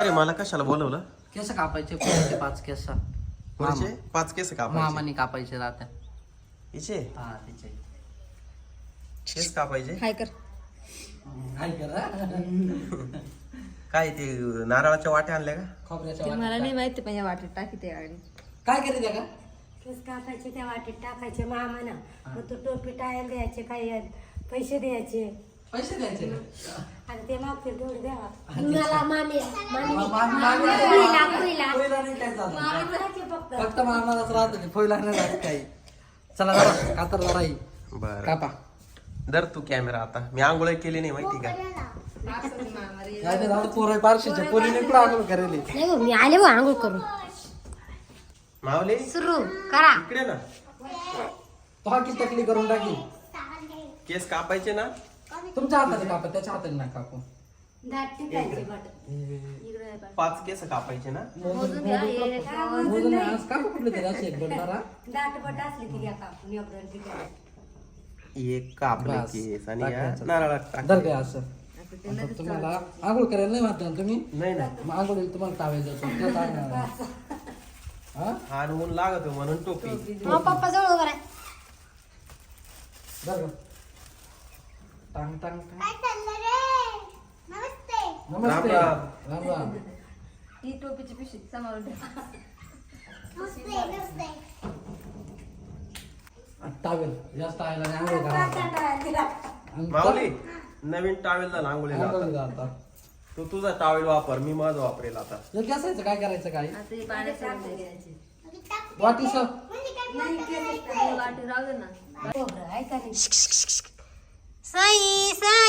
अरे मला कशाला बोलवलं? केस कापायचे पुढचे पाच केस. पुढचे पाच केस कापायचे. मामानी कापायचे राहत्या हिचे? हा तिचे. केस कापायचे? हाय कर. काय करा. काय ते नारळाच्या वाट्या आणल्या का? खोबऱ्याच्या ते मला वाटी नाही माहिती पण या वाटेत टाकी ते काय करीत आहे का? केस कापायचे त्या वाटीत टाकायचे मामाना. मग तो टोपी टाळायला द्यायचे काही पैसे द्यायचे. पैसे द्यायचे ना? आणि ते मागतील तेवढे द्यावा. मला मामी मामी नाही काय फक्त. फक्त मामालाच राहत नाही फोयला नाही राहत काही. चला जरा ही. बर. कापा. धर तू कॅमेरा आता. मी आंघोळ केली नाही माहिती का? काय ते झालं पोरं बारशीच्या पोरीने कुठं आंघोळ करेली? नाही हो, मी आले बा आंघोळ करून. मावले सुरू करा. इकडे ना. पाकी टकली करून टाकी केस कापायचे ना? तुमच्या हाताने कापा त्याच्या हाताने नाही कापू. दाट टिकायचे बट पाच केस कापायचे ना? मोजून मोजून नाही, आज कापा कुठले तरी असे एक दोन जरा. दाट बट असले की घ्या कापून एकदम टिकायचे एक कापले बस. केस आणि या टाकायचं. नारळात टाक धर काय असं. आता तुम्हाला आंघोळ करायला नाही ना तुम्ही? नाही ना मग आंघोळ तुम्हाला त्यात आंघोळ. हा? हार ऊन लागत म्हणून टोपी. पप्पा जवळ उभा राहा. धर गं. टांग टांग टांग नमस्ते. राम. राम. राम ही टोपीची पिशवी सांभाळून ठेव. टावेल जास्त आहे आणि आंघोळ करा आता. आणि माऊली नवीन टावेल झाला आंघोळीला आंघोळ आता. करा आता. तू तुझा टावेल वापर मी माझा वापरेल आता. हे काय करायचं काय आता हे पाण्यात सोडून द्यायचं. वाटी सर वाटी राहू दे ना. खोबरं, ऐका. Lisa